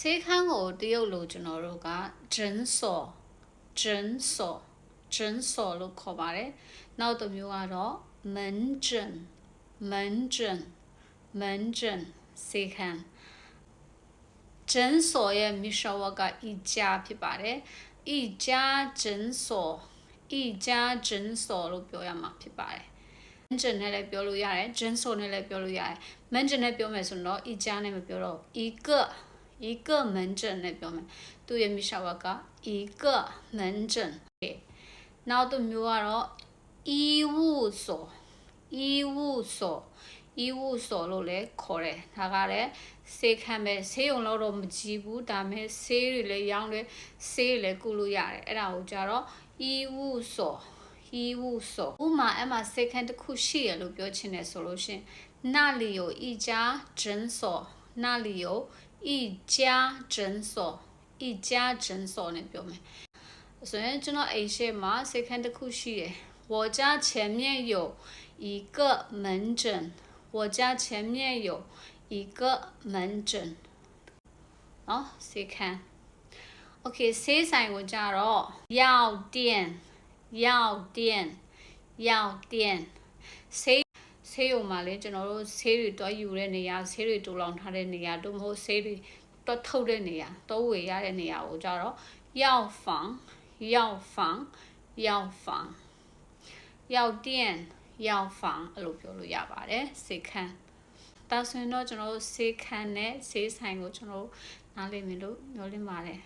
ဆေးခန်းကိုတရုတ်လိုကျွန်တော်တို့ကဂျန်ဆော်ဂျန်ဆော်ဂျန်ဆော်လို့ခေါ်ပါတယ်နောက်တစ်မျိုးကတော့မန်ဂျန်မန်ဂျန်မန်ဂျန်ဆေးခန်းဂျန်ဆော်ရဲ့မီရှောဝကဤကြာဖြစ်ပါတယ်ဤကြာဂျန်ဆော်ဤကြာဂျန်ဆော်လို့ပြောရမှာဖြစ်ပါတယ်မန်ဂျန်နဲ့လည်းပြောလို့ရတယ်ဂျန်ဆိုနဲ့လည်းပြောလို့ရတယ်မန်ဂျန်နဲ့ပြောမယ်ဆိုတော့ဤကြာနဲ့မပြောတော့ဤက 一个门诊နဲ့ပြောမယ်သူရဲ့မိရှာဝက一个门诊နောက်တစ်မျိုးကတော့医务所医务所医务所လို့လည်းခေါ်တယ်ဒါကလည်းဆေးခန်းပဲဆေးရုံလို့တော့မကြည့်ဘူးဒါပေမဲ့ဆေးတွေလည်းရောင်းတယ်ဆေးတွေလည်းကုလို့ရတယ်အဲ့ဒါကိုကြတော့医务所医务所ဥမာအဲ့မှာဆေးခန်းတစ်ခုရှိရလို့ပြောချင်တယ်ဆိုလို့ရှင်那里有一家诊所 那里有一家诊所，一家诊所呢，表妹。首先，见到 A 些嘛，谁看的酷戏耶？我家前面有一个门诊，我家前面有一个门诊。哦，谁看？OK，谁在我家咯？药店，药店，药店，谁？ ဆေးရုံမှာလေကျွန်တော်တို့ဆေးတွေတွားယူတဲ့နေရာဆေးတွေတူလောင်ထားတဲ့နေရာတို့မဟုတ်ဆေးတွေတွားထုတ်တဲ့နေရာတိုးဝေရတဲ့နေရာကိုကြတော့药房药房药房药店药房အဲ့လိုပြောလို့ရပါတယ်စေခန်းဒါဆိုရင်တော့ကျွန်တော်တို့စေခန်းနဲ့စေဆိုင်ကိုကျွန်တော်တို့နားလည်မယ်လို့ပြောလင်းပါတယ်